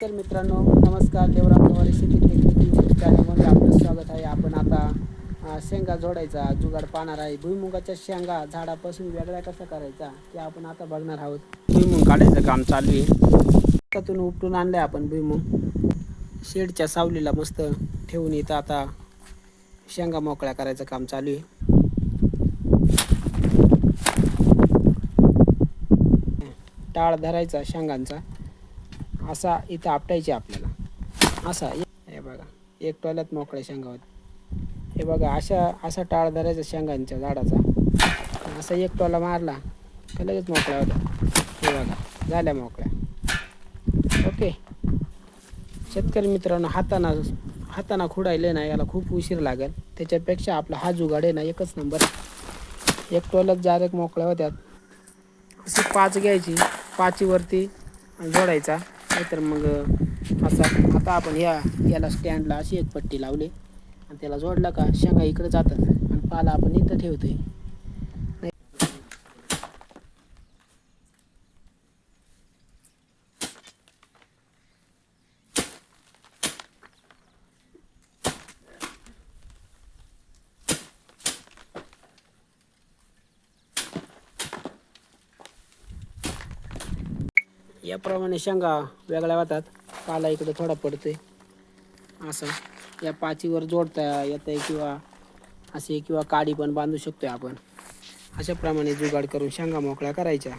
तर मित्रांनो नमस्कार. देवराम पवार शेती टेक्निक यूट्यूब चॅनलमध्ये आपलं स्वागत आहे. आपण आता शेंगा जोडायचा जुगाड पाहणार आहे. भुईमुगाच्या शेंगा झाडापासून वेगळ्या कसा करायचा ते आपण आता बघणार आहोत. भुईमुग काढायचं काम चालू आहे. त्यातून उपटून आणलंय आपण भुईमुग. शेडच्या सावलीला मस्त ठेवून इथं आता शेंगा मोकळ्या करायचं काम चालू आहे. टाळ धरायचा शेंगांचा. असा इथं आपटायचे आपल्याला. असा हे बघा एक टोल्यात मोकळ्या शेंगा होत हे बघा अशा असा टाळ धरायचा शेंगांच्या झाडाचा. असा एक टोला मारला का लगेच मोकळ्या होत्या. हे बघा झाल्या मोकळ्या. ओके. शेतकरी मित्रांनो हाताना हाताना खुडायले ना याला खूप उशीर लागेल. त्याच्यापेक्षा आपला हा जुगाड आहे ना एकच नंबर एक टोल्यात डायरेक्ट मोकळ्या होत्यात अशी पाच घ्यायची पाचीवरती जोडायचा. नाहीतर मग असा आता आपण ह्या याला स्टँडला अशी एक पट्टी लावली. आणि त्याला जोडला का शेंगा इकडे जातात. आणि पाला आपण इथं ठेवतोय. याप्रमाणे शेंगा वेगळ्या होतात. पाला इकडे थोडा पडतोय. असं. या पाचीवर जोडता येतं आहे किंवा असे किंवा काडी पण बांधू शकतो आपण. अशाप्रमाणे जुगाड करून शेंगा मोकळ्या करायच्या.